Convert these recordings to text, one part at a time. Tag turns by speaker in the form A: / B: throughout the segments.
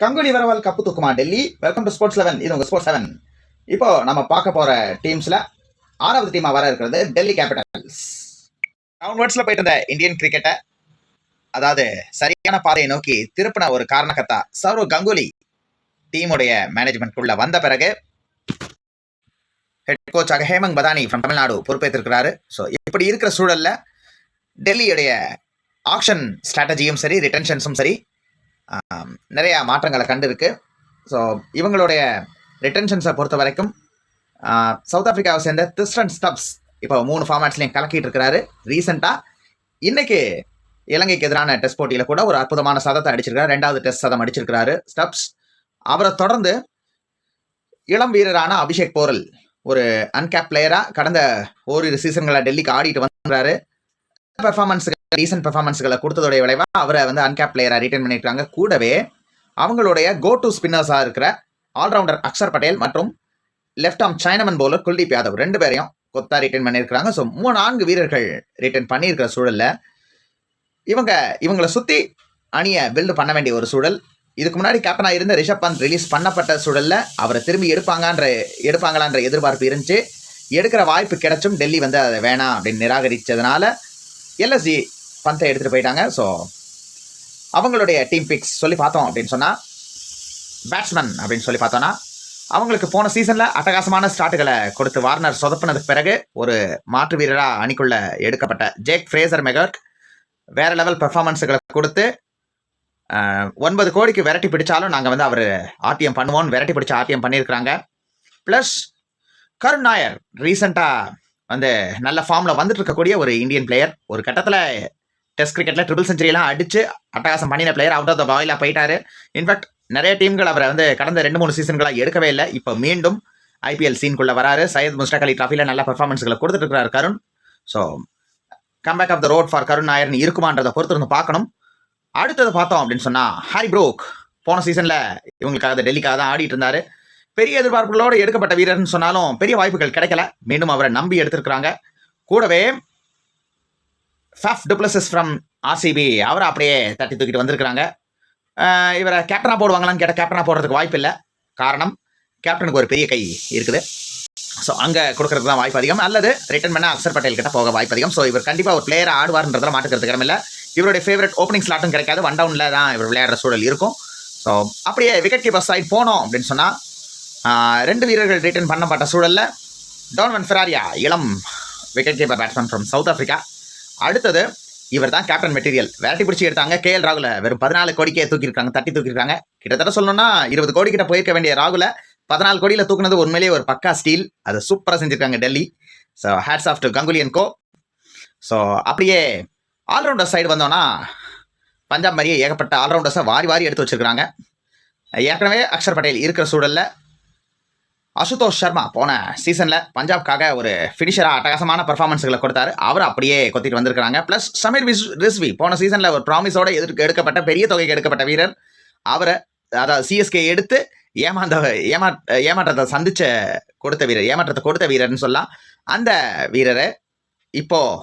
A: கங்குலி வரவால் cup தூக்குமா Delhi. Welcome to sports eleven இது உங்கள் ஸ்போர்ட்ஸ் லெவன் இப்போ நம்ம பார்க்க போகிற டீம்ஸில் ஆறாவது டீமாக வர இருக்கிறது டெல்லி கேபிட்டல்ஸ் டவுன்வர்ட்ஸில் போயிட்டு இருந்த இந்தியன் கிரிக்கெட்டை அதாவது சரியான பாதையை நோக்கி திருப்பின ஒரு காரணக்கத்தா சௌரவ் கங்குலி டீமுடைய மேனேஜ்மெண்ட்குள்ளே வந்த பிறகு ஹெட் கோச்சாக ஹேமங் பதானி ஃப்ரம் தமிழ்நாடு பொறுப்பேற்றிருக்கிறாரு. ஸோ இப்படி இருக்கிற சூழலில் டெல்லியுடைய ஆக்ஷன் ஸ்ட்ராட்டஜியும் சரி ரிட்டன்ஷன்ஸும் சரி நிறையா மாற்றங்களை கண்டிருக்கு. ஸோ இவங்களுடைய ரிட்டன்ஷன்ஸை பொறுத்த வரைக்கும் சவுத் ஆஃப்ரிக்காவை சேர்ந்த திஸ்டன் ஸ்டப்ஸ் இப்போ மூணு ஃபார்மேட்ஸ்லையும் கலக்கிட்டு இருக்கிறாரு ரீசெண்டாக இன்றைக்கி இலங்கைக்கு எதிரான டெஸ்ட் போட்டியில் கூட ஒரு அற்புதமான சதத்தை அடிச்சிருக்காரு ரெண்டாவது டெஸ்ட் சதம் அடிச்சிருக்கிறாரு ஸ்டப்ஸ் அவரை தொடர்ந்து இளம் வீரரான அபிஷேக் போரல் ஒரு அன்கேப் பிளேயராக கடந்த ஓரிரு சீசன்களை டெல்லிக்கு ஆடிட்டு வந்துறாரு பெர்ஃபார்மன்ஸுக்கு ரீசன்ட் பெர்ஃபார்மன்ஸுகளை கொடுத்ததோடைய விளைவாக அவரை வந்து அன்கேப் பிளேயராக ரிட்டைன் பண்ணியிருக்காங்க கூடவே அவங்களுடைய கோ டு ஸ்பின்னர்ஸாக இருக்கிற ஆல்ரவுண்டர் அக்ஷர் பட்டேல் மற்றும் left arm சைனமன் bowler Kuldeep Yadav ரெண்டு பேரையும் கொத்தா ரிட்டைன் பண்ணியிருக்கிறாங்க ஸோ மூணு நான்கு வீரர்கள் ரிட்டைன் பண்ணியிருக்கிற சூழல்ல இவங்க இவங்களை சுற்றி அணியை பில்டு பண்ண வேண்டிய ஒரு சூழல். இதுக்கு முன்னாடி கேப்டனாக இருந்த ரிஷப் பந்த் ரிலீஸ் பண்ணப்பட்ட சூழல்ல அவரை திரும்பி எடுப்பாங்கன்ற எடுப்பாங்களான்ற எதிர்பார்ப்பு இருந்துச்சு. எடுக்கிற வாய்ப்பு கிடைச்சும் டெல்லி வந்து அதை வேணாம் அப்படின்னு நிராகரித்ததுனால எல்எஸ்ஜி பந்தை எடுத்துகிட்டு போயிட்டாங்க. ஸோ அவங்களுடைய டீம் பிக்ஸ் சொல்லி பார்த்தோம் அப்படின்னு சொன்னால் பேட்ஸ்மேன் அப்படின்னு சொல்லி பார்த்தோன்னா அவங்களுக்கு போன சீசனில் அட்டகாசமான ஸ்டார்ட்டுகளை கொடுத்து வார்னர் சொதப்பினதுக்கு பிறகு ஒரு மாற்று வீரராக அணிக்குள்ள எடுக்கப்பட்ட ஜேக் ஃப்ரேசர் மெகர்க் வேறு லெவல் பெர்ஃபார்மன்ஸுகளை கொடுத்து ஒன்பது கோடிக்கு விரட்டி பிடிச்சாலும் நாங்கள் வந்து அவர் ஆர்டிஎம் பண்ணுவோம் விரட்டி பிடிச்ச ஆர்டிஎம் பண்ணியிருக்கிறாங்க. ப்ளஸ் கருண் நாயர் ரீசெண்டாக வந்து நல்ல ஃபார்மில் வந்துட்டு இருக்கக்கூடிய ஒரு இந்தியன் பிளேயர் ஒரு கட்டத்தில் டெஸ்ட் கிரிக்கெட்டில் ட்ரிபிள் செஞ்சுரியெல்லாம் அடித்து அட்டகாசம் பண்ணின பிளேயர் அவுட் ஆஃப் த பாயிலாக போயிட்டாரு. இன்ஃபேக்ட் நிறைய டீம்கள் அவரை வந்து கடந்த ரெண்டு மூணு சீசன்களாக எடுக்கவே இல்லை. இப்போ மீண்டும் ஐபிஎல் சீன்குள்ளே வராரு. சையத் முஸ்டாக் அலி ட்ராஃபியில் நல்ல பர்ஃபார்மன்ஸ்களை கொடுத்துட்டு இருக்கிறார் Karun. So comeback of the road for Karun நாயர்னு இருக்குமான்றதை பொறுத்து வந்து பார்க்கணும். அடுத்தது பார்த்தோம் அப்படின்னு சொன்னால் ஹாரி ப்ரோக் போன சீசனில் இவங்களுக்காக டெல்லிக்காக தான் ஆடிட்டு இருந்தார். பெரிய எதிர்பார்ப்புகளோடு எடுக்கப்பட்ட வீரர்னு சொன்னாலும் பெரிய வாய்ப்புகள் கிடைக்கல. மீண்டும் அவரை நம்பி எடுத்திருக்கிறாங்க. கூடவே ஃபஃப் டுப்ளசஸ் ஃப்ரம் ஆர்சிபி அவரை அப்படியே தட்டி தூக்கிட்டு வந்திருக்கிறாங்க. இவரை கேப்டனாக போடுவாங்களான்னு கேட்டால் கேப்டனாக போடுறதுக்கு வாய்ப்பு இல்லை. காரணம் கேப்டனுக்கு ஒரு பெரிய கை இருக்குது. ஸோ அங்கே கொடுக்கறதுக்கு தான் வாய்ப்பு அதிகம். அல்லது ரிட்டன் பண்ண அக்சர் பட்டேல் கிட்ட போக வாய்ப்பு அதிகம். ஸோ இவர் கண்டிப்பாக ஒரு பிளேயர் ஆடுவார்ன்றதுல மாட்டுக்கிறதுக்கு இடமில்ல இவருடைய ஃபேவரட் ஓப்பனிங் ஸ்லாட்டும் கிடைக்காது. ஒன் டவுனில் தான் இவர் விளையாடுற சூழல் இருக்கும். ஸோ அப்படியே விக்கெட் கீப்பர் சைட் போனோம் அப்படின்னு சொன்னால் ரெண்டு வீரர்கள் ரிட்டர்ன் பண்ணப்பட்ட சூழலில் டோன்வன் ஃபெராரியா இளம் wicket keeper batsman from South Africa அடுத்தது இவர் தான் கேப்டன் மெட்டீரியல் விரட்டி பிடிச்சி எடுத்தாங்க. கே எல் ராகுல வெறும் பதினாலு கோடிக்கே தூக்கியிருக்காங்க தட்டி தூக்கியிருக்காங்க. கிட்டத்தட்ட சொல்லணும்னா இருபது கோடி கிட்ட போயிருக்க வேண்டிய ராகுல பதினாலு கோடியில் தூக்குனது உண்மையிலேயே ஒரு பக்கா ஸ்டீல் அதை சூப்பராக செஞ்சுருக்காங்க Delhi. So hats off to Ganguly and co so அப்படியே ஆல்ரவுண்டர் சைடு வந்தோன்னா பஞ்சாப் மாதிரியே ஏகப்பட்ட ஆல்ரவுண்டர்ஸை வாரி வாரி எடுத்து வச்சுருக்காங்க ஏற்கனவே அக்ஷர் பட்டேல் இருக்கிற சூழல்ல அசுதோஷ் சர்மா போன சீசனில் பஞ்சாப்காக ஒரு ஃபினிஷராக அட்டகாசமான பர்ஃபார்மன்ஸுகளை கொடுத்தாரு. அவர் அப்படியே கொத்திட்டு வந்திருக்காங்க ப்ளஸ் சமீர் விஸ் ரிஸ்வி போன சீசனில் ஒரு ப்ராமிஸோட எதிர்க்கு எடுக்கப்பட்ட பெரிய தொகைக்கு எடுக்கப்பட்ட வீரர். அவரை அதாவது சிஎஸ்கே எடுத்து ஏமாந்த ஏமா ஏமாற்றத்தை சந்திச்ச கொடுத்த வீரர். ஏமாற்றத்தை கொடுத்த வீரர்னு சொல்லலாம். அந்த வீரரை இப்போது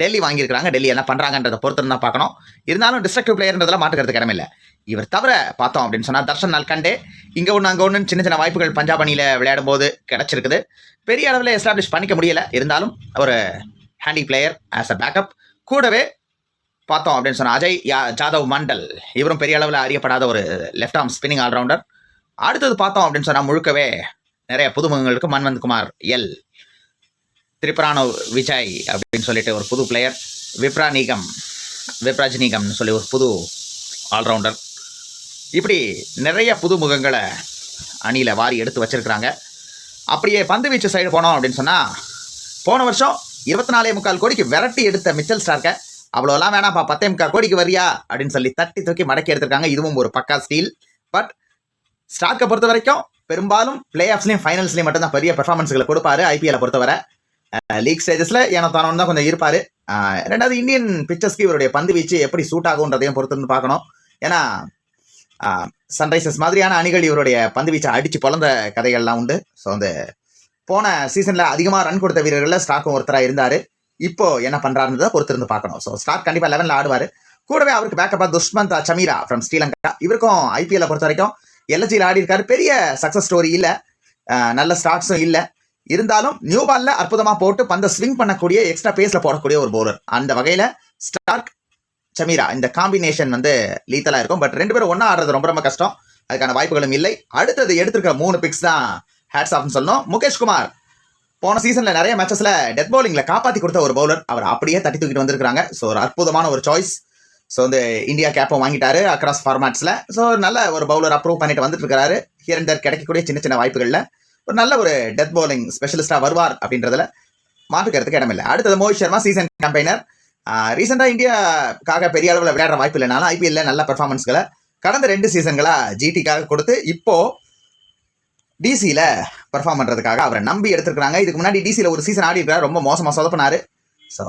A: டெல்லி வாங்கியிருக்கிறாங்க. டெல்லி என்ன பண்ணுறாங்கன்றதை பொறுத்து தான் பார்க்கணும். இருந்தாலும் டிஸ்ட்ரக்டிவ் பிளேயர்ன்றதெல்லாம் மாட்டுக்கிறதுக்கு இடமில்லை. இவர் தவிர பார்த்தோம் அப்படின்னு சொன்னால் தர்ஷன் நல்கண்டே இங்கே ஒன்று அங்கே ஒன்று சின்ன சின்ன வாய்ப்புகள் பஞ்சாப் அணியில் விளையாடும் போது கிடச்சிருக்குது. பெரிய அளவில் எஸ்டாப்ளிஷ் பண்ணிக்க முடியல. இருந்தாலும் ஒரு handy player as a backup கூடவே பார்த்தோம் அப்படின்னு சொன்னால் அஜய் யா ஜாதவ் மண்டல். இவரும் பெரிய அளவில் அறியப்படாத ஒரு லெஃப்ட் ஆர்ம் ஸ்பின்னிங் ஆல்ரவுண்டர் அடுத்தது பார்த்தோம் அப்படின்னு சொன்னால் முழுக்கவே நிறைய புதுமுகங்களுக்கு மன்வந்த் குமார் எல். திரிபுரானோ விஜய் அப்படின்னு சொல்லிட்டு ஒரு புது பிளேயர் விப்ரா விப்ராஜினிகம்னு சொல்லி ஒரு புது ஆல்ரவுண்டர் இப்படி நிறைய புது முகங்களை அணியில் வாரி எடுத்து வச்சிருக்கிறாங்க. அப்படியே பந்து வீச்சு சைடு போனோம் அப்படின்னு சொன்னால் போன வருஷம் இருபத்தி நாலே முக்கால் கோடிக்கு விரட்டி எடுத்த மிச்சல் ஸ்டார்க்கை அவ்வளோலாம் வேணாம்ப்பா பத்தே முக்கால் கோடிக்கு வரியா? அப்படின்னு சொல்லி தட்டி தூக்கி மடக்கி எடுத்திருக்காங்க. இதுவும் ஒரு பக்கா ஸ்டீல் பட் ஸ்டார்க்கை பொறுத்த வரைக்கும் பெரும்பாலும் பிளே ஆஃப்ஸ்லையும் ஃபைனல்ஸ்லையும் மட்டும்தான் பெரிய பெர்ஃபார்மன்ஸ்களை கொடுப்பாரு ஐபிஎல்லை பொறுத்தவரை. லீக் ஸ்டேஜஸ்ல ஏனோ தானோன்னு தான் கொஞ்சம் இருப்பார். ரெண்டாவது இந்தியன் பிக்சர்ஸ்க்கு இவருடைய பந்து வீச்சு எப்படி சூட் ஆகுன்றதையும் பொறுத்து பார்க்கணும். ஏன்னா சன்ரைசர்ஸ் மாதிரியான அணிகள் இவருடைய பந்து வீச்சை அடிச்சு பிறந்த கதைகள்லாம் உண்டு. ஸோ அந்த போன சீசனில் அதிகமாக ரன் கொடுத்த வீரர்களில் ஸ்டாக்கும் ஒருத்தராக இருந்தார். இப்போ என்ன பண்ணுறாருன்றதை பொறுத்திருந்து பார்க்கணும். ஸோ ஸ்டாக் கண்டிப்பாக லெவனில் ஆடுவார். கூடவே அவருக்கு பேக்கப்பா துஷ்மந்த் சமீரா ஃப்ரம் ஸ்ரீலங்கா. இவருக்கும் ஐபிஎல்ல பொறுத்த வரைக்கும் எல்எஸ்ஜியில் ஆடி இருக்காரு பெரிய சக்ஸஸ் ஸ்டோரி இல்லை. நல்ல ஸ்டார்ட்ஸும் இல்லை. இருந்தாலும் நியூ பால்ல அற்புதமா போட்டு பந்த ஸ்விங் பண்ணக்கூடிய எக்ஸ்ட்ரா பேஸில் போடக்கூடிய ஒரு பவுலர் அந்த வகையில ஸ்டார்க் சமீரா இந்த காம்பினேஷன் வந்து லீத்தலா இருக்கும். பட் ரெண்டு பேரும் ஒன்றா ஆடுறது ரொம்ப ரொம்ப கஷ்டம். அதுக்கான வாய்ப்புகளும் இல்லை. அடுத்தது எடுத்திருக்கிற மூணு பிக்ஸ் தான் ஹேட்ஸ் ஆஃப்னு சொல்லணும். முகேஷ் குமார் போன சீசனில் நிறைய மேட்சஸில் டெத் பவுலிங்கில் காப்பாற்றி கொடுத்த ஒரு பவுலர் அவர் அப்படியே தட்டி தூக்கிட்டு வந்திருக்காங்க ஸோ ஒரு அற்புதமான ஒரு சாய்ஸ் ஸோ வந்து இந்தியா கேப்பை வாங்கிட்டாரு அக்ராஸ் ஃபார்மேட்ஸில் ஸோ நல்ல ஒரு பவுலர் அப்ரூவ் பண்ணிட்டு வந்துட்டு இருக்கிறாரு ஹியர் அண்ட் கிடைக்கக்கூடிய சின்ன சின்ன வாய்ப்புகளில். ஒரு நல்ல ஒரு டெத் பவுலிங் ஸ்பெஷலிஸ்டாக வருவார் அப்படின்றதுல மாற்றுக்கிறதுக்கு இடமில்லை. அடுத்தது மோஹித் சர்மா சீசன் கேம்பெயினர் ரீசெண்டாக இந்தியாக்காக பெரிய அளவில் விளையாடுற வாய்ப்பு இல்லைனாலும் ஐபிஎல்ல நல்ல பெர்ஃபார்மன்ஸ்களை கடந்த ரெண்டு சீசன்களாக ஜிடிக்காக கொடுத்து இப்போது டிசியில் பெர்ஃபார்ம் பண்ணுறதுக்காக அவரை நம்பி எடுத்திருக்காங்க இதுக்கு முன்னாடி டிசியில் ஒரு சீசன் ஆடி இருக்காரு ரொம்ப மோசமாக சொதப்பினார். ஸோ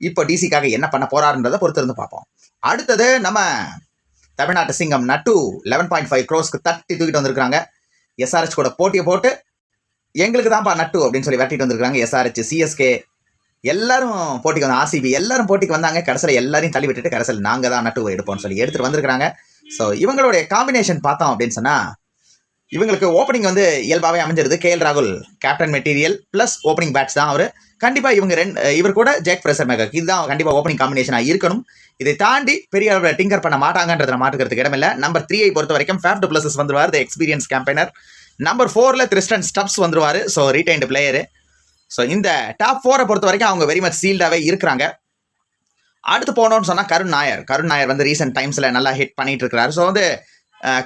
A: இப்போ டிசிக்காக என்ன பண்ண போகிறாருன்றதை பொறுத்திருந்து பார்ப்போம். அடுத்தது நம்ம தமிழ்நாட்டு சிங்கம் நட்டு லெவன் பாயிண்ட் ஃபைவ் க்ரோஸ்க்கு தட்டி தூக்கிட்டு வந்திருக்காங்க எஸ்ஆர்எச் கூட போட்டியை போட்டு எங்களுக்கு தான்ப்பா நட்டு அப்படின்னு சொல்லி வெட்டிட்டு வந்திருக்காங்க எஸ்ஆர்ஹெச் சிஎஸ்கே எல்லாரும் போட்டிக்கு வந்தாங்க ஆர்சிபி எல்லாரும் போட்டிக்கு வந்தாங்க. கடைசியில் எல்லாரையும் தள்ளி விட்டுட்டு கடைசியில் நாங்கள் தான் நட்டு எடுப்போம்னு சொல்லி எடுத்துட்டு வந்திருக்காங்க ஸோ இவங்களுடைய காம்பினேஷன் பார்த்தோம் அப்படின்னு சொன்னால் இவங்களுக்கு ஓப்பனிங் வந்து இயல்பாகவே அமைஞ்சிருது. கே எல் ராகுல் captain material plus opening bats தான் அவர். கண்டிப்பாக இவங்க ரெண்டு இவர் கூட ஜேக் ஃப்ரெசர் மேகக் இதுதான் கண்டிப்பாக ஓப்பனிங் காம்பினேஷனாக இருக்கணும். இதை தாண்டி பெரிய அளவில் டிங்கர் பண்ண மாட்டாங்கன்றத மாட்டுக்கிறதுக்கு இடமில்லை. நம்பர் த்ரீயை பொறுத்த வரைக்கும் ஃபேஃப் ப்ளஸஸ் வந்துருவார் த எக்ஸ்பீரியன்ஸ் கேம்பெயினர் நம்பர் ஃபோரில் திரிஸ்டன் ஸ்டப்ஸ் வந்துருவார். ஸோ ரீடைன்டு பிளேயரு ஸோ இந்த டாப் ஃபோரை பொறுத்த வரைக்கும் அவங்க வெரி மச் சீல்டாகவே இருக்கிறாங்க. அடுத்து போனோம்னு சொன்னால் கருண் நாயர். கருண் நாயர் வந்து ரீசெண்ட் டைம்ஸில் நல்லா ஹிட் பண்ணிட்டு இருக்கிறாரு. ஸோ வந்து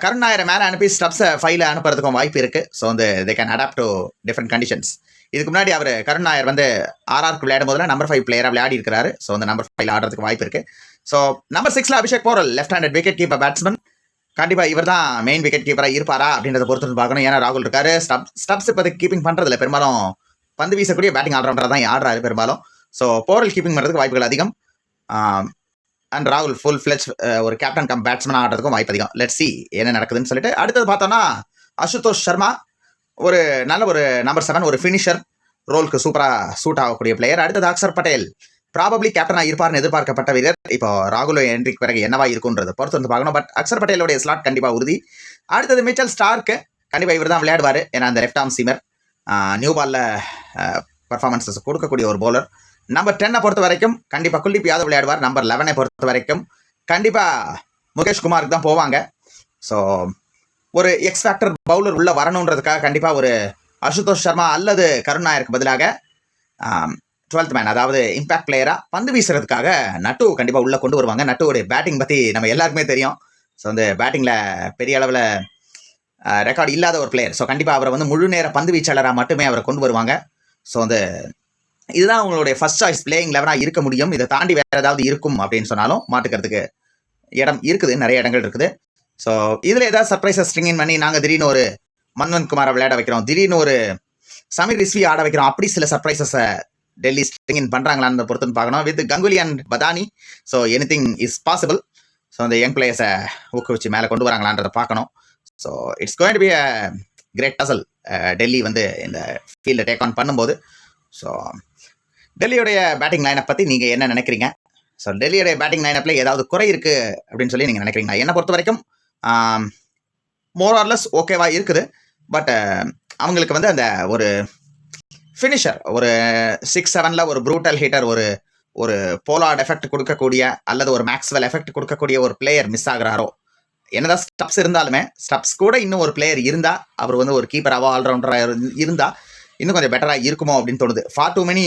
A: கருண் நாயரை மேலே அனுப்பி ஸ்டப்ஸை ஃபைல அனுப்புறதுக்கும் வாய்ப்பு இருக்குது ஸோ வந்து they can adapt to different conditions இதுக்கு முன்னாடி அவர் கருண் நாயர் வந்து ஆர்ஆர்க்கு விளையாடும் போதில் நம்பர் ஃபைவ் பிளேயராக விளையாடி இருக்கிறாரு. ஸோ வந்து நம்பர் ஃபைவ் ஆடுறதுக்கு வாய்ப்பு இருக்குது ஸோ நம்பர் சிக்ஸில் Abhishek Porel left handed wicket keeper batsman கண்டிப்பாக இவர் தான் மெயின் விக்கெட் கீப்பராக இருப்பாரா அப்படின்றத பொறுத்து பார்க்கணும். ஏன்னா ராகுல் இருக்காரு. ஸ்டப் ஸ்டப்ஸ் இப்போ கீப்பிங் பண்ணுறதுல பெரும்பாலும் பந்து வீசக்கூடிய பேட்டிங் ஆல்ரவுண்டர் தான் ஆடுறாரு பெரும்பாலும். ஸோ போரல் கீப்பிங் பண்ணுறதுக்கு வாய்ப்புகள் அதிகம். அண்ட் ராகுல் ஃபுல் ஃபிளெச் ஒரு கேப்டன் கம் பேட்ஸ்மேன் ஆடுறதுக்கும் வாய்ப்பு அதிகம். லெட் சி என்ன நடக்குதுன்னு சொல்லிட்டு அடுத்தது பார்த்தோம்னா அசுதோஷ் சர்மா ஒரு நல்ல ஒரு நம்பர் செவன் ஒரு ஃபினிஷர் ரோலுக்கு சூப்பராக சூட் ஆகக்கூடிய பிளேயர் அடுத்தது அக்சர் பட்டேல். ப்ராபப்ளி கேப்டனாக இருப்பார்னு எதிர்பார்க்கப்பட்ட வீரர். இப்போ ராகுல் என்ட்ரிக்கு பிறகு என்னவா இருக்குன்றது பொறுத்து வந்து பார்க்கணும். பட் அக்சர் பட்டேலோடைய ஸ்லாட் கண்டிப்பாக உறுதி. அடுத்தது மிச்சல் ஸ்டார்க்கு கண்டிப்பாக இவர் தான் விளையாடுவார். ஏன்னா அந்த லெஃப்ட் ஆம் சீமர் நியூ பாலில் பர்ஃபார்மன்ஸஸ் கொடுக்கக்கூடிய ஒரு பவுலர் நம்பர் டென்னை பொறுத்த வரைக்கும் கண்டிப்பாக குல்தீப் யாதவ் விளையாடுவார். நம்பர் லெவனை பொறுத்த வரைக்கும் கண்டிப்பாக முகேஷ் குமாருக்கு தான் போவாங்க. ஸோ ஒரு எக்ஸ் ஃபேக்டர் பவுலர் உள்ளே வரணுன்றதுக்காக கண்டிப்பாக ஒரு அசுதோஷ் சர்மா அல்லது கருண் நாயருக்கு பதிலாக டுவெல்த் மேன் அதாவது இம்பாக்ட் பிளேயராக பந்து வீசுறதுக்காக நட்டு கண்டிப்பாக உள்ளே கொண்டு வருவாங்க. நட்டுவோடைய பேட்டிங் பற்றி நம்ம எல்லாருக்குமே தெரியும். ஸோ வந்து பேட்டிங்கில் பெரிய அளவில் ரெக்கார்டு இல்லாத ஒரு பிளேயர் ஸோ கண்டிப்பாக அவரை வந்து முழு நேர பந்து வீச்சாளராக மட்டுமே அவரை கொண்டு வருவாங்க. ஸோ வந்து இதுதான் அவங்களுடைய ஃபர்ஸ்ட் சாய்ஸ் பிளேயிங் லெவனாக இருக்க முடியும். இதை தாண்டி வேறு ஏதாவது இருக்கும் அப்படின்னு சொன்னாலும் மாட்டுக்கிறதுக்கு இடம் இருக்குது. நிறைய இடங்கள் இருக்குது. ஸோ இதில் ஏதாவது சர்ப்ரைசஸ் ஸ்ட்ரிங்கின் பண்ணி நாங்கள் திடீர்னு ஒரு மன்வந்த் குமாரை விளையாட வைக்கிறோம். திடீர்னு ஒரு சமீர் ரிஸ்வி ஆட வைக்கிறோம். அப்படி சில சர்ப்ரைசஸை டெல்லி ஸ்ட்ரிங்கின் பண்ணுறாங்களான்னு பொறுத்துன்னு பார்க்கணும். With Ganguly and Badani so any thing is possible so அந்த யங் பிளேயர்ஸை ஊக்குவிச்சு மேலே கொண்டு வராங்களான்றதை பார்க்கணும். So it's going to be a great tussle Delhi வந்து இந்த ஃபீல்டை டேக் ஆன் பண்ணும்போது. ஸோ டெல்லியோடைய பேட்டிங் லைனை பற்றி நீங்கள் என்ன நினைக்கிறீங்க? ஸோ டெல்லியோடைய பேட்டிங் லைனப்பில் ஏதாவது குறை இருக்குது அப்படின்னு சொல்லி நீங்கள் நினைக்கிறீங்களா? என்னை பொறுத்த வரைக்கும் மோர் ஆர்லெஸ் ஓகேவா இருக்குது. பட் அவங்களுக்கு வந்து அந்த ஒரு ஃபினிஷர் ஒரு சிக்ஸ் செவனில் ஒரு ப்ரூட்டல் ஹீட்டர் ஒரு ஒரு போலார்ட் எஃபெக்ட் கொடுக்கக்கூடிய அல்லது ஒரு மேக்ஸ்வெல் எஃபெக்ட் கொடுக்கக்கூடிய ஒரு பிளேயர் மிஸ் ஆகுறாரோ? என்னதான் ஸ்டப்ஸ் இருந்தாலுமே ஸ்டப்ஸ் கூட இன்னும் ஒரு பிளேயர் இருந்தால் அவர் வந்து ஒரு கீப்பராகவோ ஆல்ரவுண்டராக இருந்தால் இன்னும் கொஞ்சம் பெட்டராக இருக்குமோ அப்படின்னு தோணுது. For too many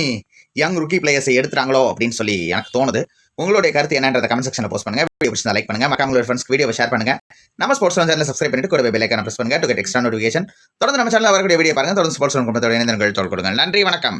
A: young rookie பிளேயர்ஸை எடுத்துறாங்களோ அப்படின்னு சொல்லி எனக்கு தோணுது. உங்களுடைய கருத்து என்னன்றத கமெண்ட் செக்ஷனில் போஸ்ட் பண்ணுங்க. வீடியோ பிடிச்சா லைக் பண்ணுங்க. மக்காம உங்களோட ஃப்ரெண்ட்ஸ்க்கு வீடியோ ஷேர் பண்ணுங்க. நம்ம ஸ்போர்ட்ஸ் சேனல் சப்ஸ்கிரைப் பண்ணிட்டு கூட பெல் ஐக்கான பிரஸ் பண்ணுங்க டு கெட் எக்ஸ்ட்ரா நோட்டிஃபிகேஷன் தொடர்ந்து நம்ம சேனல் வரக்கூடிய வீடியோ பாருங்க. தொடர்ந்து ஸ்போர்ட்ஸ் குடும்பத்தோட இணைந்தர்கள் தொடர்பு கொடுங்க நன்றி. வணக்கம்.